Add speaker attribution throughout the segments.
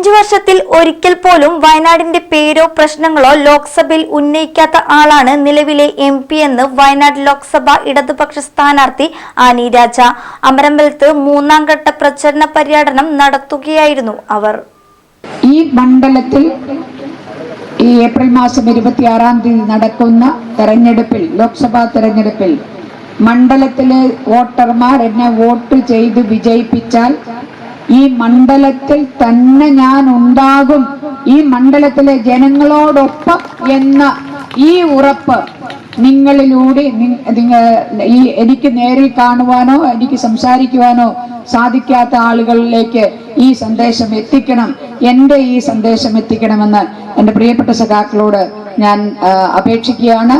Speaker 1: അഞ്ചു വർഷത്തിൽ ഒരിക്കൽ പോലും വയനാടിന്റെ പേരോ പ്രശ്നങ്ങളോ ലോക്സഭയിൽ ഉന്നയിക്കാത്ത ആളാണ് നിലവിലെ എം പി എന്ന് വയനാട് ലോക്സഭ ഇടതുപക്ഷ സ്ഥാനാർത്ഥി ആനി രാജ. അമരമ്പലത്ത് മൂന്നാം ഘട്ട പ്രചരണ പര്യടനം നടത്തുകയായിരുന്നു അവർ.
Speaker 2: ഈ മണ്ഡലത്തിൽ ഈ ഏപ്രിൽ മാസം ഇരുപത്തിയാറാം തീയതി നടക്കുന്ന തെരഞ്ഞെടുപ്പിൽ ലോക്സഭാ തെരഞ്ഞെടുപ്പിൽ മണ്ഡലത്തിലെ വോട്ടർമാർ എന്നെ വോട്ട് ചെയ്ത് വിജയിപ്പിച്ചാൽ ഈ മണ്ഡലത്തിൽ തന്നെ ഞാൻ ഉണ്ടാകും. ഈ മണ്ഡലത്തിലെ ജനങ്ങളോടൊപ്പം എന്ന ഈ ഉറപ്പ് നിങ്ങളിലൂടെ ഈ എനിക്ക് നേരിൽ കാണുവാനോ എനിക്ക് സംസാരിക്കുവാനോ സാധിക്കാത്ത ആളുകളിലേക്ക് ഈ സന്ദേശം എത്തിക്കണം. എന്റെ ഈ സന്ദേശം എത്തിക്കണമെന്ന് എന്റെ പ്രിയപ്പെട്ട സഖാക്കളോട് ഞാൻ അപേക്ഷിക്കുകയാണ്.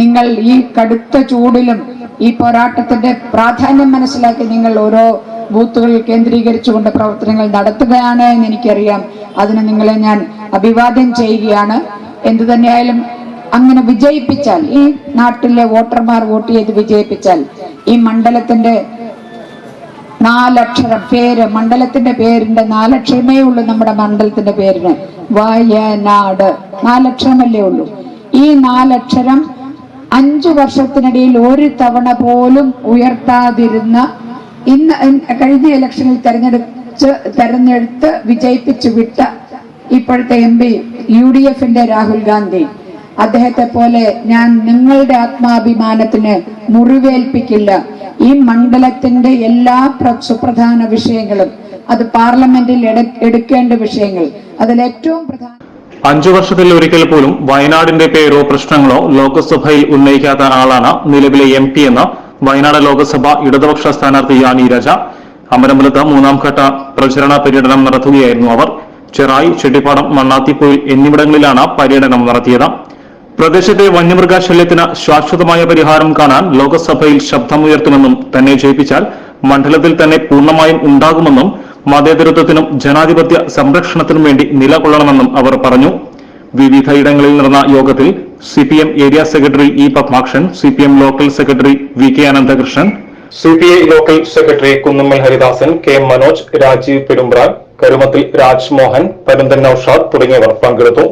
Speaker 2: നിങ്ങൾ ഈ കടുത്ത ചൂടിലും ഈ പോരാട്ടത്തിന്റെ പ്രാധാന്യം മനസ്സിലാക്കി നിങ്ങൾ ഓരോ ബൂത്തുകളിൽ കേന്ദ്രീകരിച്ചുകൊണ്ട് പ്രവർത്തനങ്ങൾ നടത്തുകയാണ് എന്ന് എനിക്കറിയാം. അതിന് നിങ്ങളെ ഞാൻ അഭിവാദ്യം ചെയ്യുകയാണ്. എന്തു തന്നെയായാലും അങ്ങനെ വിജയിപ്പിച്ചാൽ ഈ നാട്ടിലെ വോട്ടർമാർ വോട്ട് ചെയ്ത് വിജയിപ്പിച്ചാൽ ഈ മണ്ഡലത്തിന്റെ നാലക്ഷരം പേര് മണ്ഡലത്തിന്റെ പേരിന്റെ നാലക്ഷരമേ ഉള്ളൂ നമ്മുടെ മണ്ഡലത്തിന്റെ പേരിന്. വയനാട് നാലക്ഷരമല്ലേ ഉള്ളൂ. ഈ നാലക്ഷരം അഞ്ചു വർഷത്തിനിടയിൽ ഒരു തവണ പോലും ഉയർത്താതിരുന്ന ഇന്ന് കഴിഞ്ഞ ഇലക്ഷനിൽ തെരഞ്ഞെടുത്ത് തെരഞ്ഞെടുത്ത് വിജയിപ്പിച്ചു വിട്ട ഇപ്പോഴത്തെ എം പി യു ഡി എഫിന്റെ രാഹുൽ ഗാന്ധി. അദ്ദേഹത്തെ പോലെ ഞാൻ നിങ്ങളുടെ ആത്മാഭിമാനത്തിന് മുറിവേൽപ്പിക്കില്ല. ഈ മണ്ഡലത്തിന്റെ എല്ലാ പ്ര- സുപ്രധാന വിഷയങ്ങളും അത് പാർലമെന്റിൽ എടുക്കേണ്ട വിഷയങ്ങൾ അതിൽ ഏറ്റവും പ്രധാന
Speaker 3: അഞ്ചു വർഷത്തിൽ ഒരിക്കൽ പോലും വയനാടിന്റെ പേരോ പ്രശ്നങ്ങളോ ലോക്സഭയിൽ ഉന്നയിക്കാത്ത ആളാണ് നിലവിലെ എം പി എന്ന് വയനാട് ലോക്സഭ ഇടതുപക്ഷ സ്ഥാനാർത്ഥി യാനി രാജ അമരമ്പലത്ത് മൂന്നാംഘട്ട പ്രചരണ പര്യടനം നടത്തുകയായിരുന്നു അവർ. ചെറായി ചെട്ടിപ്പാടം മണ്ണാത്തിപ്പൊയിൽ എന്നിവിടങ്ങളിലാണ് പര്യടനം നടത്തിയത്. പ്രദേശത്തെ വന്യമൃഗശല്യത്തിന് ശാശ്വതമായ പരിഹാരം കാണാൻ ലോക്സഭയിൽ ശബ്ദമുയർത്തുമെന്നും തന്നെ ജയിപ്പിച്ചാൽ മണ്ഡലത്തിൽ തന്നെ പൂർണമായും ഉണ്ടാകുമെന്നും മതേതരത്വത്തിനും ജനാധിപത്യ സംരക്ഷണത്തിനും വേണ്ടി നിലകൊള്ളണമെന്നും അവർ പറഞ്ഞു. വിവിധയിടങ്ങളിൽ നടന്ന യോഗത്തിൽ C P M area secretary E Padmakshan C P M local secretary V K Ananthakrishnan C P I local secretary Kunnammal Haridasan K M Manoj Rajeev Perumbran Karumathil Rajmohan Paranthan Naushad തുടങ്ങിയവർ പങ്കെടുത്തു.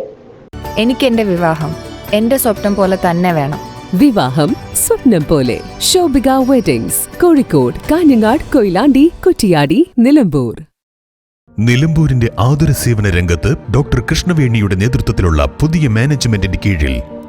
Speaker 4: എനിക്ക് എന്റെ വിവാഹം എന്റെ സ്വപ്നം പോലെ തന്നെ വേണം.
Speaker 5: വിവാഹം സ്വപ്നം പോലെ. ശോഭിക വെഡിങ്സ് കോഴിക്കോട് കാഞ്ഞങ്ങാട് കൊയിലാണ്ടി കുറ്റിയാടി നിലമ്പൂർ.
Speaker 6: നിലമ്പൂരിന്റെ ആതുര സേവന രംഗത്ത് ഡോക്ടർ കൃഷ്ണവേണിയുടെ നേതൃത്വത്തിലുള്ള പുതിയ മാനേജ്മെന്റിന്റെ കീഴിൽ